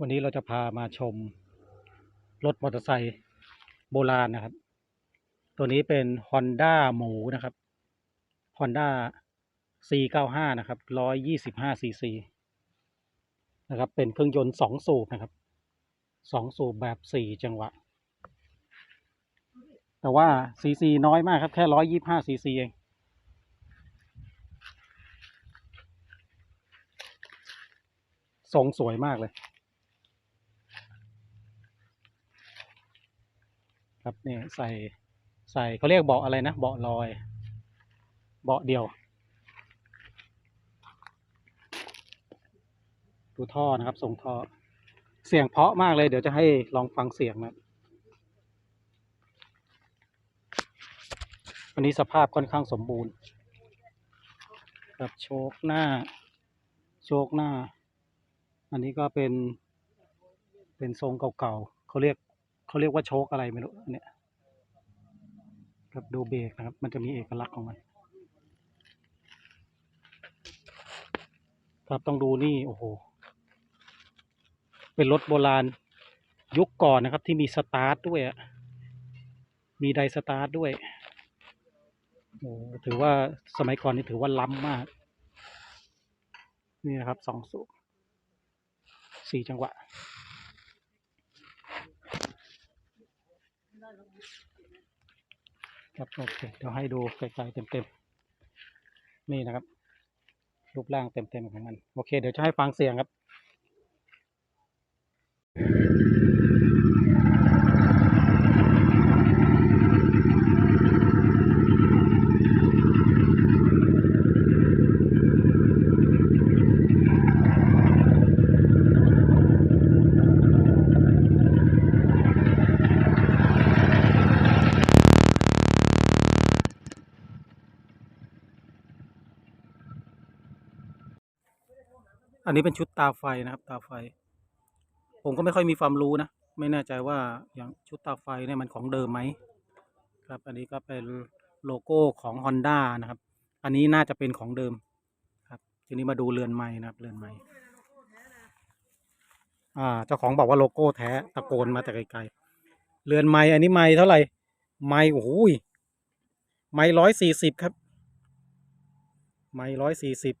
วันนี้เราจะพามาชมรถมอเตอร์ไซค์โบราณนะครับ ตัวนี้เป็น Honda หมูนะครับ Honda C95 นะครับ 125 cc นะครับ เป็นเครื่องยนต์สองสูบนะครับสองสูบแบบสี่จังหวะ แต่ว่า cc น้อยมากครับ แค่ 125 cc เองทรงสวยมากเลย ครับเนี่ยใส่ใส่เขาเรียกเบาะอะไรนะเบาะลอย เบาะเดียว ดูท่อนะครับส่งท่อ เสียงเพาะมากเลย เดี๋ยวจะให้ลองฟังเสียงนะวันนี้สภาพค่อนข้างสมบูรณ์ครับโชคหน้า โชคหน้า อันนี้ก็เป็นเป็นทรงเก่าๆเขาเรียก เขาเรียกว่าโชคอะไรไม่รู้อันเนี่ยครับดูเบรกนะครับ มันจะมีเอกลักษณ์ของมัน ครับต้องดูนี่โอ้โหเป็นรถโบราณยุคก่อนนะครับ ที่มีสตาร์ทด้วยอะมีไดสตาร์ทด้วยโอ้ถือว่าสมัยก่อนนี่ถือว่าล้ำมาก นี่นะครับสองสูบสี่จังหวะ ครับโอเคเดี๋ยวให้ดูไกลๆเต็มๆนี่นะครับ รูปร่างเต็มๆของมัน โอเค เดี๋ยวจะให้ฟังเสียงครับ อันนี้เป็นชุดตาไฟนะครับ ตาไฟ ผมก็ไม่ค่อยมีความรู้นะ ไม่แน่ใจว่าอย่างชุดตาไฟเนี่ยมันของเดิมไหมครับ อันนี้ก็เป็นโลโก้ของ Honda นะครับ อันนี้น่าจะเป็นของเดิมครับ ทีนี้มาดูเรือนไม้นะครับเรือนไม้อ่าเจ้าของบอกว่าโลโก้แท้ตะโกนมาแต่ไกลๆเรือนไม้อันนี้ไม้เท่าไหร่ไม้โอ้โหยไม้ร้อยสี่สิบครับ ไม้ร้อยสี่สิบ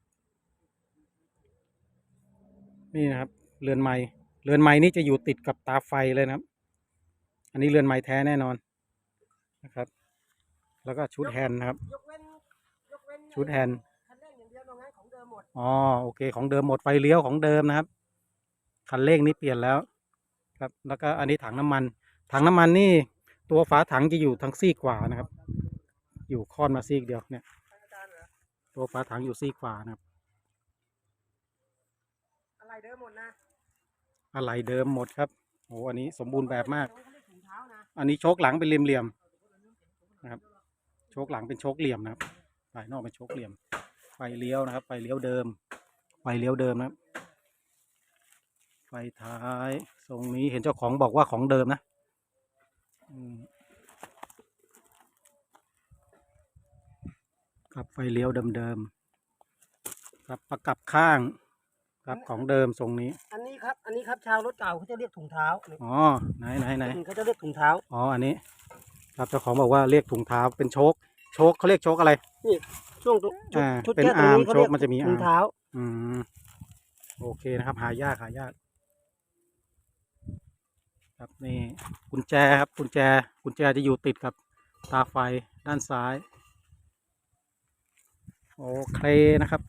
นี่นะครับ เรือนไม้เรือนไม้นี่จะอยู่ติดกับตาไฟเลยนะครับ อันนี้เรือนไม้แท้แน่นอนนะครับ แล้วก็ชุดแฮนด์นะครับยกเว้นยกเว้นชุดแฮนด์คันเร่งอย่างเดียวนอกนั้นของเดิมหมดอ๋อโอเค ของเดิมหมดไฟเลี้ยวของเดิมนะครับ คันเร่งนี่เปลี่ยนแล้ว ครับ แล้วก็อันนี้ถังน้ำมัน ถังน้ำมันนี่ ตัวฝาถังจะอยู่ทางซีกขวานะครับ อยู่ค่อนมาซีกเดียวเนี่ยอาจารย์เหรอตัวฝาถังอยู่ซีกขวานะครับอะไร เดิมหมดนะอะไรเดิมหมดครับโอ้อันนี้สมบูรณ์แบบมากเขาไม่ถุงเท้านะอันนี้โชคหลังเป็นเหลี่ยมๆนะครับ โชคหลังเป็นโชคเหลี่ยมนะครับภายนอกเป็นโชคเหลี่ยม ไฟเลี้ยวนะครับ ไฟเลี้ยวเดิม ไฟเลี้ยวเดิมนะครับ ไฟท้ายทรงนี้เห็นเจ้าของบอกว่าของเดิมนะอืมครับไฟเลี้ยวเดิมๆครับประกับข้าง ครับของเดิมทรงนี้ อันนี้ครับ อันนี้ครับชาวรถเก่าเขาจะเรียกถุงเท้าอ๋อไหนไหนไหนเขาจะเรียกถุงเท้าอ๋ออันนี้ ครับเจ้าของบอกว่าเรียกถุงเท้าเป็นโชคโชคเขาเรียกโชคอะไรช่วงตรงชุดอ่าชุดเป็นแก้ตรงนี้อาร์มเขาเรียกโชคมันจะมีถุงอาร์มเท้า อืมโอเคนะครับ หายากหายาก ครับนี่กุญแจครับกุญแจกุญแจจะอยู่ติดกับตาไฟด้านซ้าย โอเคนะครับ